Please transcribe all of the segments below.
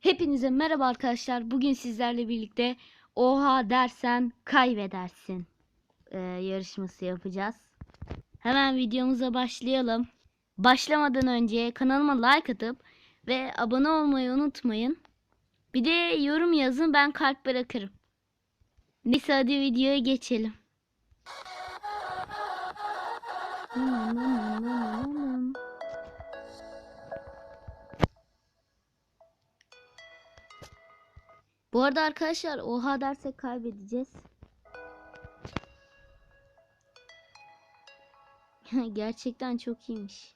Hepinize merhaba arkadaşlar. Bugün sizlerle birlikte Oha dersen kaybedersin e, yarışması yapacağız. Hemen videomuza başlayalım. Başlamadan önce kanalıma like atıp ve abone olmayı unutmayın. Bir de yorum yazın ben kalp bırakırım. Neyse hadi videoya geçelim. Bu arada arkadaşlar oha dersek kaybedeceğiz. Gerçekten çok iyiymiş.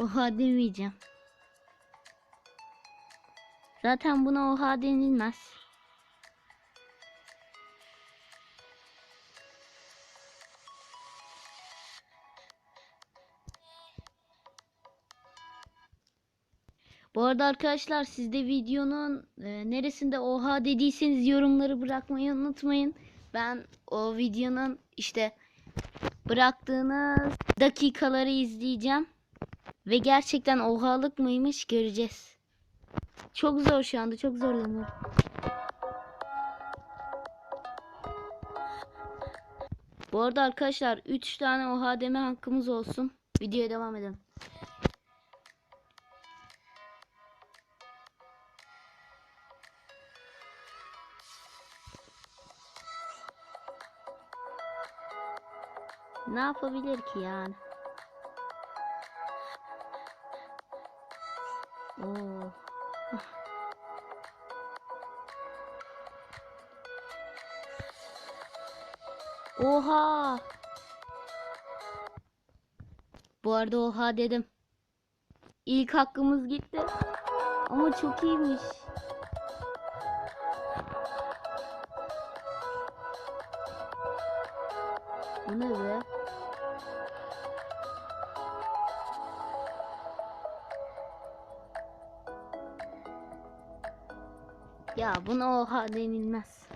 Oha demeyeceğim. Zaten buna oha denilmez. Bu arada arkadaşlar siz de videonun e, neresinde oha dediyseniz yorumları bırakmayı unutmayın. Ben o videonun işte bıraktığınız dakikaları izleyeceğim. Ve gerçekten ohalık mıymış göreceğiz. Çok zor şu anda çok zorlanıyorum. Bu arada arkadaşlar 3 tane oha deme hakkımız olsun. Videoya devam edelim. Ne yapabilir ki yani? Oo. Oha. Bu arada oha dedim. İlk hakkımız gitti. Ama çok iyiymiş. Bu ne be? Ya buna oha denilmez.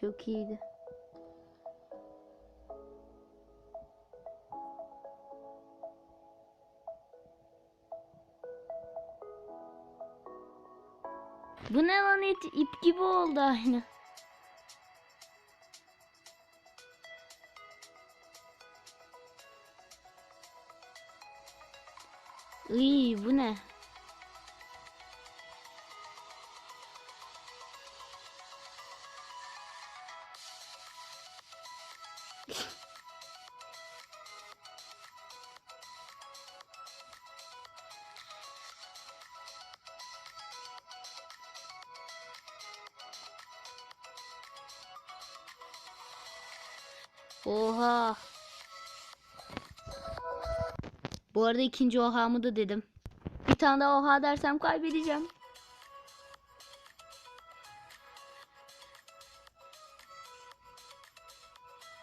Çok iyiydi. Bu ne lan it, ip gibi oldu aynı. Iy bu ne? Oha. Bu arada ikinci ohamı da dedim. Bir tane daha oha dersem kaybedeceğim.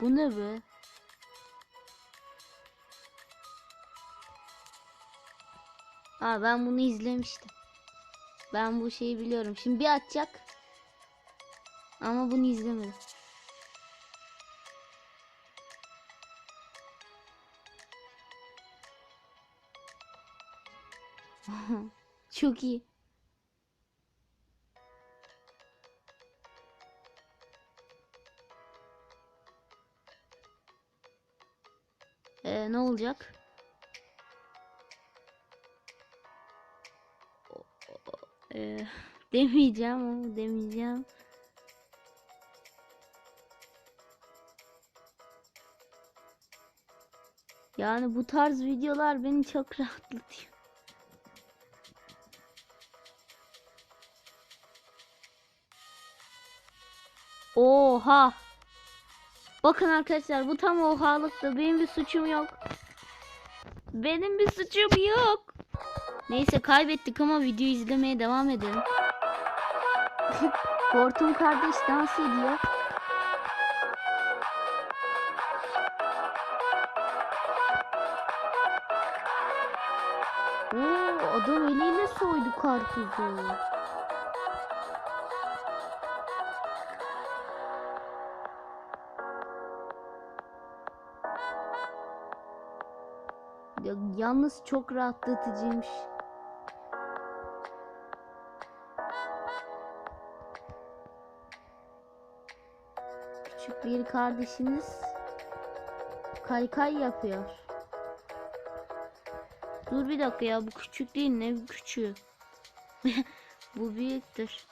Bu ne be? Ha ben bunu izlemiştim. Ben bu şeyi biliyorum. Şimdi bir atacak. Ama bunu izlemedim. Çok iyi. Ee, ne olacak? Ee, demeyeceğim ama demeyeceğim. Yani bu tarz videolar beni çok rahatlatıyor. Oha. Bakın arkadaşlar bu tam ohalıktı. Benim bir suçum yok. Benim bir suçum yok. Neyse kaybettik ama video izlemeye devam edelim. Hortum kardeş dans ediyor. Oo, adam eliyle soydu karpuzu. Yalnız çok rahatlatıcıymış. Küçük bir kardeşiniz kaykay yapıyor. Dur bir dakika ya bu küçük değil ne küçüğü. bu büyüktür.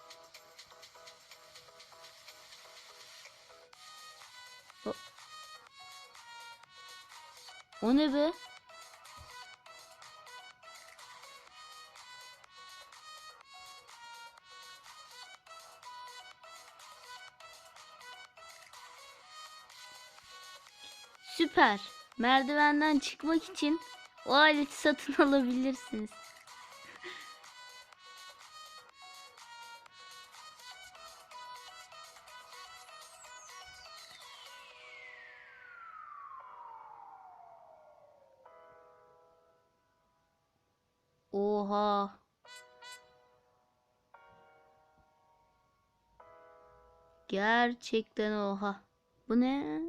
O, ne be? Süper. Merdivenden çıkmak için o aleti satın alabilirsiniz. Oha. Gerçekten oha. Bu ne?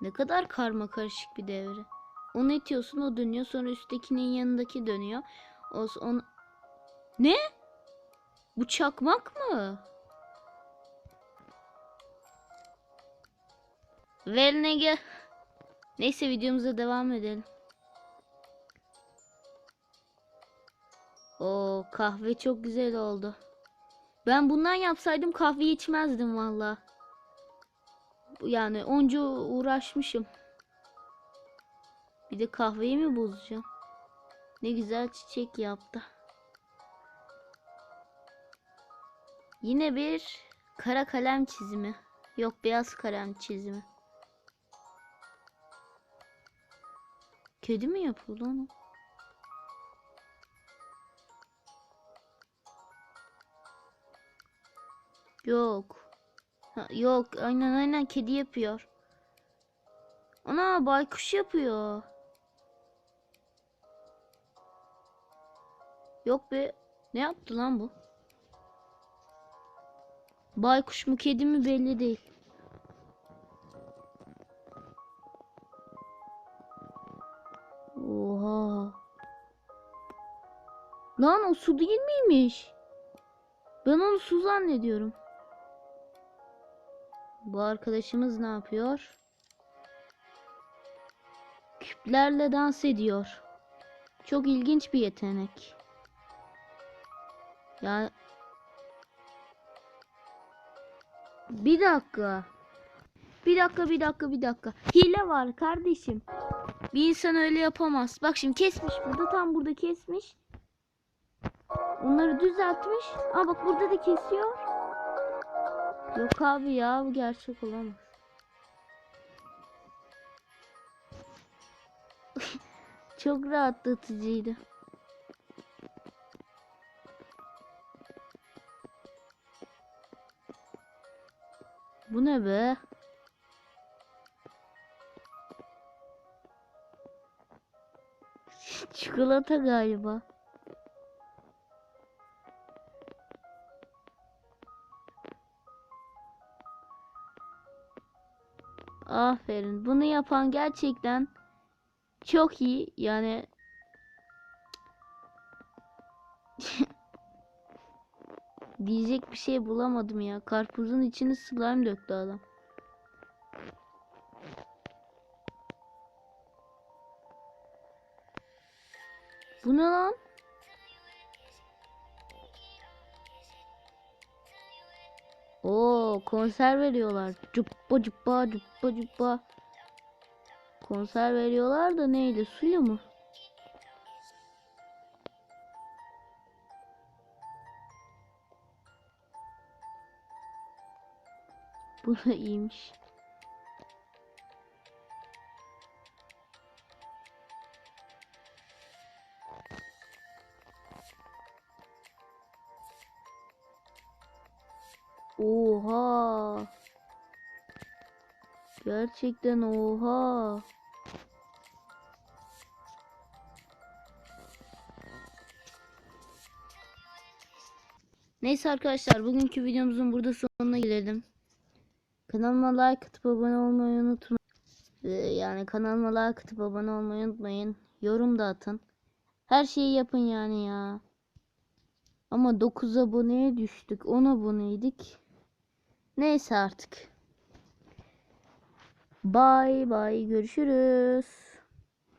Ne kadar karma karışık bir devre. Onu itiyorsun o dönüyor sonra üsttekinin yanındaki dönüyor. O on Ne? Bu çakmak mı? Velnege. Neyse videomuza devam edelim. O kahve çok güzel oldu. Ben bundan yapsaydım kahve içmezdim valla. Yani onca uğraşmışım. Bir de kahveyi mi bozacağım? Ne güzel çiçek yaptı. Yine bir kara kalem çizimi. Yok beyaz kalem çizimi. Kedi mi yapıldı onu? Yok. Yok aynen aynen kedi yapıyor. Ana baykuş yapıyor. Yok be. Ne yaptı lan bu? Baykuş mu kedi mi belli değil. Oha. Lan o su değil miymiş? Ben onu su zannediyorum. Bu arkadaşımız ne yapıyor? Küplerle dans ediyor. Çok ilginç bir yetenek. Ya Bir dakika. Bir dakika, bir dakika, bir dakika. Hile var kardeşim. Bir insan öyle yapamaz. Bak şimdi kesmiş burada, tam burada kesmiş. Onları düzeltmiş. Aa bak burada da kesiyor. Yok abi ya bu gerçek olamaz. Çok rahatlatıcıydı. Bu ne be? Çikolata galiba. Aferin. Bunu yapan gerçekten çok iyi. Yani diyecek bir şey bulamadım ya. Karpuzun içine slime döktü adam. Bu ne lan? Oo konser veriyorlar. Cuppa cuppa cuppa cuppa. Konser veriyorlar da neyle? Suyla mı? Bu da iyiymiş. Oha. Gerçekten oha. Neyse arkadaşlar bugünkü videomuzun burada sonuna gelelim. Kanalıma like atıp abone olmayı unutmayın. Ee, yani kanalıma like atıp abone olmayı unutmayın. Yorum da atın. Her şeyi yapın yani ya. Ama 9 aboneye düştük. 10 aboneydik. Neyse artık. Bye bye görüşürüz.